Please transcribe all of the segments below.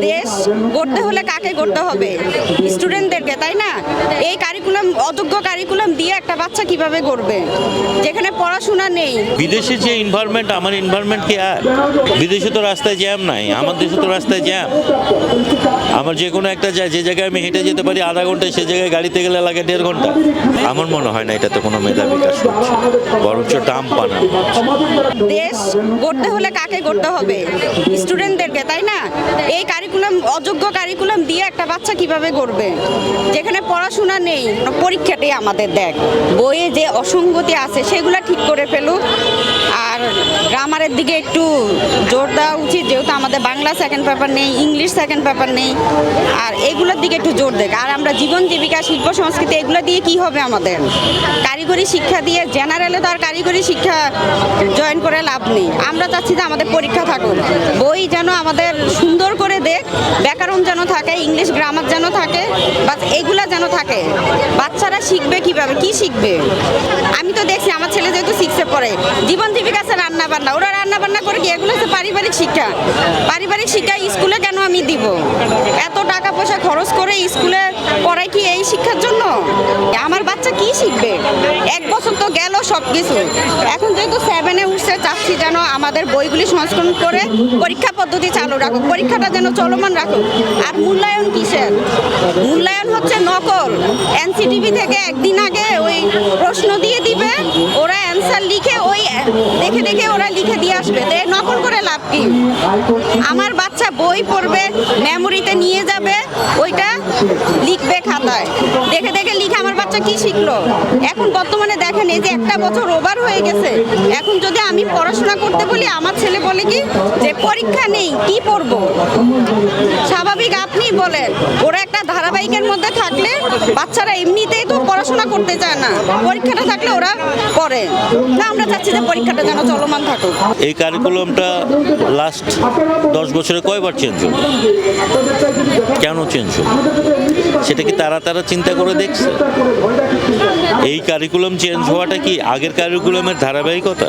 দেশ গড়তে হলে কাকে গড়তে হবে? স্টুডেন্টদেরকে তাই না? এই কারিকুলাম অযোগ্য কারিকুলাম বাচ্চা কীভাবে গড়বে? যেখানে পড়াশোনা নেই। বিদেশে যে এনভায়রনমেন্ট আমার এনভায়রনমেন্ট কি আর? বিদেশে তো রাস্তায় জ্যাম নাই আমার দেশে তো রাস্তায় জ্যাম আমার যে কোনো একটা যে জায়গায় আমি হেঁটে যেতে পারি আধা ঘণ্টা সে জায়গায় গাড়িতে গেলে লাগে দেড় ঘণ্টা। আমার মনে হয় না এটাতে কোনো মেধা বিকাশ হচ্ছে বরঞ্চ ডাম পানা দেশ গড়তে হলে কাকে গড়তে হবে? স্টুডেন্টদেরকে তাই না? এই কারিকুলাম অযোগ্য কারিকুলাম দিয়ে একটা বাচ্চা কীভাবে গড়বে? যেখানে পড়াশোনা নেই পরীক্ষাটাই আমাদের দেখ বইয়ে যে অসঙ্গতি আছে সেগুলো ঠিক করে ফেলুক। আর গ্রামারের দিকে একটু জোর দেওয়া উচিত, যেহেতু আমাদের বাংলা সেকেন্ড পেপার নেই ইংলিশ সেকেন্ড পেপার নেই, আর এগুলোর দিকে একটু জোর দেখ। আর আমরা জীবন জীবিকা, শিল্প, সংস্কৃতি, এগুলো দিয়ে কি হবে আমাদের? কারিগরি শিক্ষা দিয়ে জেনারেলে তো আর কারিগরি শিক্ষা জয়েন করে লাভ নেই। আমরা চাচ্ছি যে আমাদের পরীক্ষা থাকুক। বই যেন আমাদের সুন্দর করে দেখ, ব্যাকরণ যেন থাকে ইংলিশ গ্রামার যেন থাকে, বাস এগুলা যেন থাকে। বাচ্চারা শিখবে কীভাবে? কি শিখবে? আমি তো পড়ে জীবন জীবিকা আছে রান্না বান্না। ওরা রান্না বান্না করে কি? এগুলো হচ্ছে পারিবারিক শিক্ষা। পারিবারিক শিক্ষা স্কুলে কেন আমি দিব? এত টাকা পয়সা খরচ করে স্কুলে পড়াই কি এই শিক্ষার জন্য? আমার বাচ্চা কি শিখবে? এক বছর তো গেল সব কিছু এখন যেহেতু সেভেনে উঠছে, চাচ্ছি যেন আমাদের বইগুলি সংস্করণ করে পরীক্ষা পদ্ধতি চালু রাখুক। পরীক্ষাটা যেন চলমান রাখুক। আর মূল্যায়ন কিসের? মূল্যায়ন হচ্ছে নকল। এনসিটিভি থেকে একদিন আগে ওই প্রশ্ন দিয়ে দিবে। ওরা দেখে দেখে ওরা লিখে দিয়ে আসবে, তো নকল করে লাভ কি? আমার বাচ্চা বই পড়বে মেমোরিতে নিয়ে যাবে, ওইটা লিখবে খাতায়। দেখে দেখে লিখে আমার বাচ্চা কি শিখলো? এখন বর্তমানে দেখেন এই যে একটা বছর ওভার হয়ে গেছে, এখন যদি আমি পড়াশোনা করতে বলি, আমার ছেলে বলে কি, যে পরীক্ষা নেই, কি পড়ব? স্বাভাবিক আপনি বলেন, ওরা একটা ধারাবাহিকের মধ্যে থাকলে বাচ্চারা এমনিতেই তো পড়াশোনা করতে চায় না, পরীক্ষাটা থাকলে ওরা করে। না, আমরা চাচ্ছি যে পরীক্ষাটা যেন চলমান থাকুক। এই কারিকুলামটা লাস্ট দশ বছরে কয়বার চেঞ্জ কেন চেঞ্জ হলো? সেটা কি তারা তারা চিন্তা করে দেখছে? এই কারিকুলাম চেঞ্জ হওয়াটা কি আগের কারিকুলামের ধারাবাহিকতা?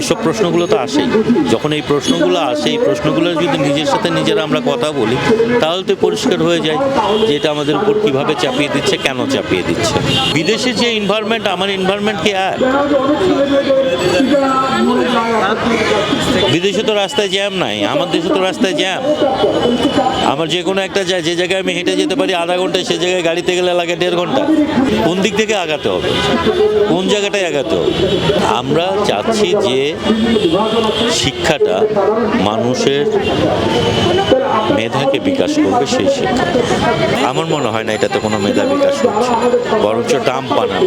এসব প্রশ্নগুলো তো আসেই। যখন এই প্রশ্নগুলো আসে, এই প্রশ্নগুলো যদি নিজের সাথে নিজেরা আমরা কথা বলি, তাহলে তো পরিষ্কার হয়ে যায় যে এটা আমাদের উপর কীভাবে চাপিয়ে দিচ্ছে, কেন চাপিয়ে দিচ্ছে। বিদেশে যে এনভায়রনমেন্ট আমার এনভায়রনমেন্ট কি আর? বিদেশে তো রাস্তায় জ্যাম নাই, আমার দেশে তো রাস্তায় জ্যাম। আমার যে কোনো একটা যা- যে জায়গায় আমি হেঁটে যেতে পারি আধা ঘণ্টা সে জায়গায় গাড়িতে গেলে লাগে দেড় ঘণ্টা। কোন দিক থেকে আগাতে হবে? কোন জায়গাটায় আগাতে হবে? আমরা চাচ্ছি যে শিক্ষাটা মানুষের মেধাকে বিকাশ করবে সেই শিক্ষা। আমার মনে হয় না এটাতে কোনো মেধা বিকাশ হচ্ছে বরঞ্চ ডাম বানানো